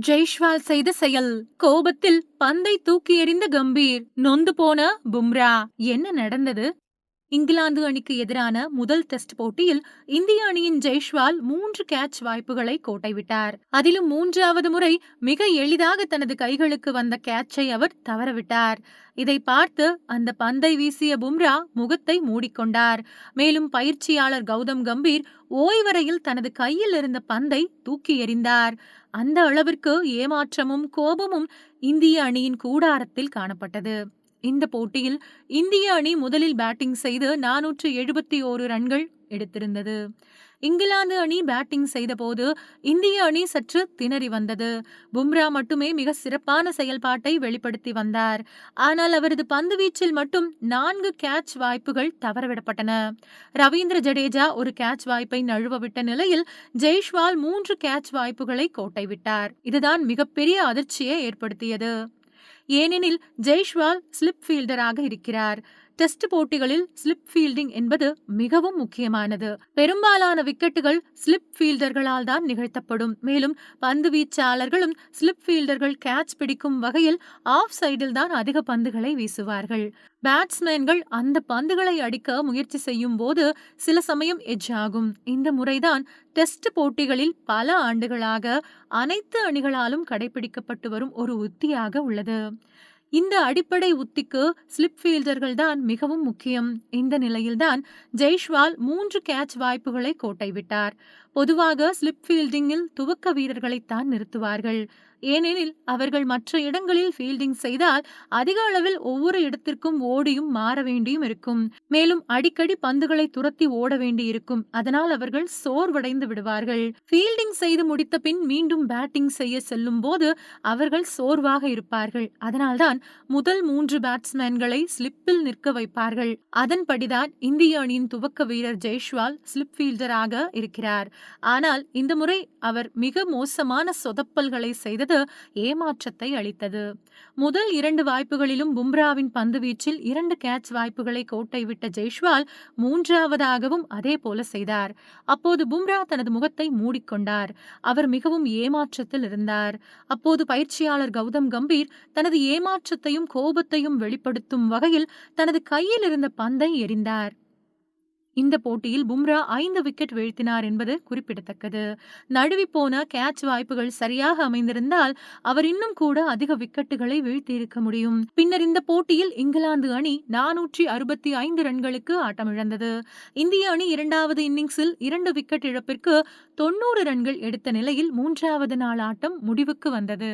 ஜெய்ஷ்வால் செய்த செயல். கோபத்தில் பந்தை தூக்கி எறிந்த கம்பீர். நொந்து போன பும்ரா. என்ன நடந்தது? இங்கிலாந்து அணிக்கு எதிரான முதல் டெஸ்ட் போட்டியில் இந்திய அணியின் ஜெய்ஷ்வால் மூன்று கேட்ச் வாய்ப்புகளை கோட்டை விட்டார் அதிலும் மூன்றாவது முறை மிக எளிதாக தனது கைகளுக்கு வந்த கேட்சை அவர் தவறவிட்டார். இதை பார்த்து அந்த பந்தை வீசிய பும்ரா முகத்தை மூடிக்கொண்டார். மேலும் பயிற்சியாளர் கௌதம் கம்பீர் ஓய்வரையில் தனது கையில் இருந்த பந்தை தூக்கி எறிந்தார். அந்த அளவிற்கு ஏமாற்றமும் கோபமும் இந்திய அணியின் கூடாரத்தில் காணப்பட்டது. இந்த போட்டியில் இந்திய அணி முதலில் பேட்டிங் செய்து நானூற்று எழுபத்தி ஓரு ரன்கள் எடுத்திருந்தது. இங்கிலாந்து அணி பேட்டிங் செய்தபோது இந்திய அணி சற்று திணறி வந்தது. பும்ரா மட்டுமே மிக சிறப்பான செயல்பாட்டை வெளிப்படுத்தி வந்தார். ஆனால் அவரது பந்து வீச்சில் மட்டும் நான்கு கேட்ச் வாய்ப்புகள் தவறவிடப்பட்டன. ரவீந்திர ஜடேஜா ஒரு கேட்ச் வாய்ப்பை நழுவவிட்ட நிலையில் ஜெய்ஷ்வால் மூன்று கேட்ச் வாய்ப்புகளை கோட்டை விட்டார். இதுதான் மிகப்பெரிய அதிர்ச்சியை ஏற்படுத்தியது. ஏனெனில் ஜெய்ஷ்வால் ஸ்லிப் ஃபீல்டராக இருக்கிறார். டெஸ்ட் போட்டிகளில் ஸ்லிப் ஃபீல்டிங் என்பது மிகவும் முக்கியமானது. பெரும்பாலான விக்கெட்டுகள் ஸ்லிப் ஃபீல்டர்களால் தான் நிகழ்த்தப்படும். மேலும் பந்து வீச்சாளர்களும் ஸ்லிப் ஃபீல்டர்கள் கேட்ச் பிடிக்கும் வகையில் ஆஃப் சைடில் தான் அதிக பந்துகளை வீசுவார்கள். பேட்ஸ்மேன்கள் அந்த பந்துகளை அடிக்க முயற்சி செய்யும் போது சில சமயம் எஜ் ஆகும். இந்த முறைதான் டெஸ்ட் போட்டிகளில் பல ஆண்டுகளாக அனைத்து அணிகளாலும் கடைபிடிக்கப்பட்டு வரும் ஒரு உத்தியாக உள்ளது. இந்த அடிப்படை உத்திக்கு ஸ்லிப் ஃபீல்டர்கள் தான் மிகவும் முக்கியம். இந்த நிலையில்தான் ஜெய்ஷ்வால் மூன்று கேட்ச் வாய்ப்புகளை கோட்டை விட்டார். பொதுவாக ஸ்லிப் ஃபீல்டிங்கில் துவக்க வீரர்களைத்தான் நிறுத்துவார்கள். ஏனெனில் அவர்கள் மற்ற இடங்களில் ஃபீல்டிங் செய்தால் அதிக அளவில் ஒவ்வொரு இடத்திற்கும் ஓடியும் மாற வேண்டியும் இருக்கும். மேலும் அடிக்கடி பந்துகளை துரத்தி ஓட வேண்டியிருக்கும். அதனால் அவர்கள் சோர்வடைந்து விடுவார்கள். ஃபீல்டிங் செய்து முடித்த பின் மீண்டும் பேட்டிங் செய்ய செல்லும் போது அவர்கள் சோர்வாக இருப்பார்கள். அதனால்தான் முதல் மூன்று பேட்ஸ்மேன்களை ஸ்லிப்பில் நிற்க வைப்பார்கள். அதன்படிதான் இந்திய அணியின் துவக்க வீரர் ஜெய்ஷ்வால் ஸ்லிப் ஃபீல்டராக இருக்கிறார். ஆனால் இந்த முறை அவர் மிக மோசமான சொதப்பல்களை செய்தது ஏமாற்றத்தை அளித்தது. முதல் இரண்டு வாய்ப்புகளிலும் பும்ராவின் பந்து வீச்சில் இரண்டு கேட்ச் வாய்ப்புகளை கோட்டை விட்ட ஜெய்ஷ்வால் மூன்றாவதாகவும் அதே போல செய்தார். அப்போது பும்ரா தனது முகத்தை மூடிக்கொண்டார். அவர் மிகவும் ஏமாற்றத்தில் இருந்தார். அப்போது பயிற்சியாளர் கௌதம் கம்பீர் தனது ஏமாற்ற ஏமாற்றத்தையும் கோபத்தையும் வெளிப்படுத்தும் வகையில் தனது கையில் இருந்த பந்தை எறிந்தார். இந்த போட்டியில் பும்ரா ஐந்து விக்கெட் வீழ்த்தினார் என்பது குறிப்பிடத்தக்கது. நழுவி போன கேட்ச் வாய்ப்புகள் சரியாக அமைந்திருந்தால் அவர் இன்னும் கூட அதிக விக்கெட்டுகளை வீழ்த்தியிருக்க முடியும். பின்னர் இந்த போட்டியில் இங்கிலாந்து அணி நானூற்றி அறுபத்தி ஐந்து ரன்களுக்கு ஆட்டமிழந்தது இந்திய அணி இரண்டாவது இன்னிங்ஸில் இரண்டு விக்கெட் இழப்பிற்கு தொன்னூறு ரன்கள் எடுத்த நிலையில் மூன்றாவது நாள் ஆட்டம் முடிவுக்கு வந்தது.